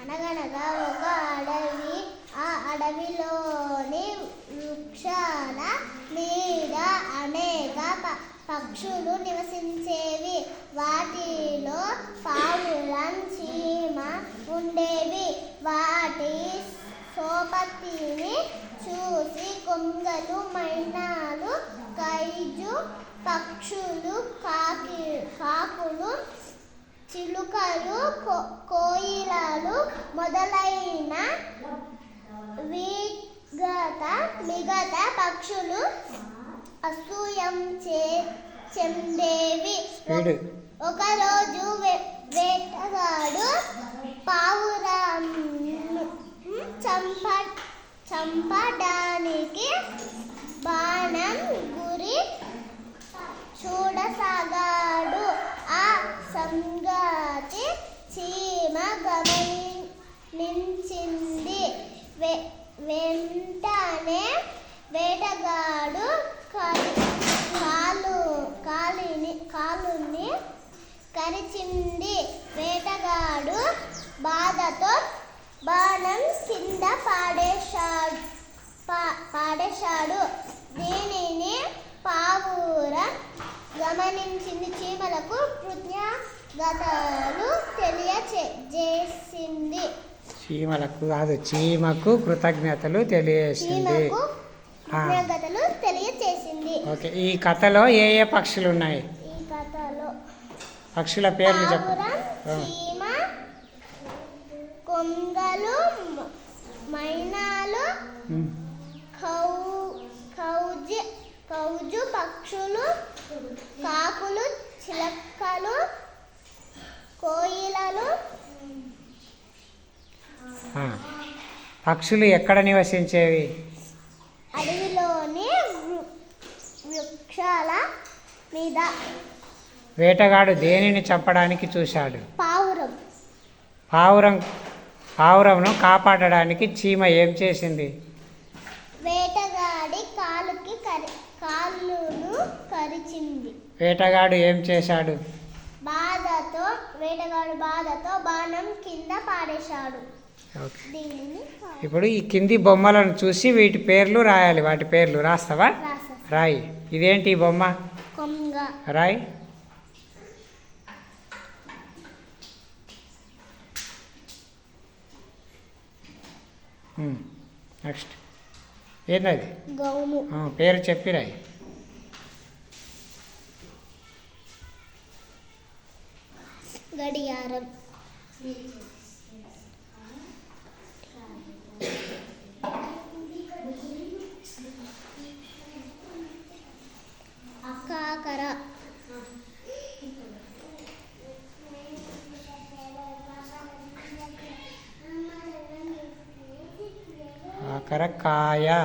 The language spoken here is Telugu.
అనగనగా ఒక అడవి ఆ అడవిలోని వృక్షాల మీద అనేక పక్షులు నివసించేవి. వాటిలో పావురం చీమ ఉండేవి. వాటి సోపతిని చూసి కొంగలు మైనాలు కైజు పక్షులు కాకి కా చిలుకలు కోయిలలు మొదలైన విగత మిగతా పక్షులు అసూయం చే చెందేవి. ఒకరోజు వేటగాడు పావురం చంప చంపడానికి బాణం గురి చూడసాగాడు ఆ సంగతి చీమ గమనించింది. వెంటనే వేటగాడు కాలు కాలు కాలిని కాలుని కరిచింది. వేటగాడు బాధతో బాణం కింద పాడేశాడు. పా- పాడేశాడు. దీనిని పావుర గమనించింది. చీమలకు తెలియజేసింది చీమలకు కాదు చీమకు కృతజ్ఞతలు తెలియజేసింది. కృతజ్ఞతలు తెలియజేసింది ఓకే ఈ కథలో ఏ ఏ పక్షులు ఉన్నాయి ఈ కథలో పక్షుల పేర్లు చెప్పు. చీమ కొంగలు మైనాలు. కౌ కౌజు కౌజు పక్షులు కాకులు చిలకలు కోయిలలు. పక్షులు ఎక్కడ నివసించేవి? అడవిలోని వృక్షాల మీద. వేటగాడు దేనిని చంపడానికి చూశాడు? పావురం. పావురం పావురంను కాపాడడానికి చీమ ఏం చేసింది? వేటగాడి కాలుకి కరి కాళ్ళును కరిచింది. వేటగాడు ఏం చేశాడు? వేటగాడు బాధతో బాణం కింద పాడేశాడు ఓకే. దీనిని ఇప్పుడు ఈ కింది బొమ్మలను చూసి వీటి పేర్లు రాయాలి. వాటి పేర్లు రాస్తావా? రాస రాయి. ఇదేంటి ఈ బొమ్మ? కొంగ. రాయి. నెక్స్ట్. ఏంటది గౌము. ఆ, పేరు చెప్పి கடியாரம் அக்காகரா. கரக்காயா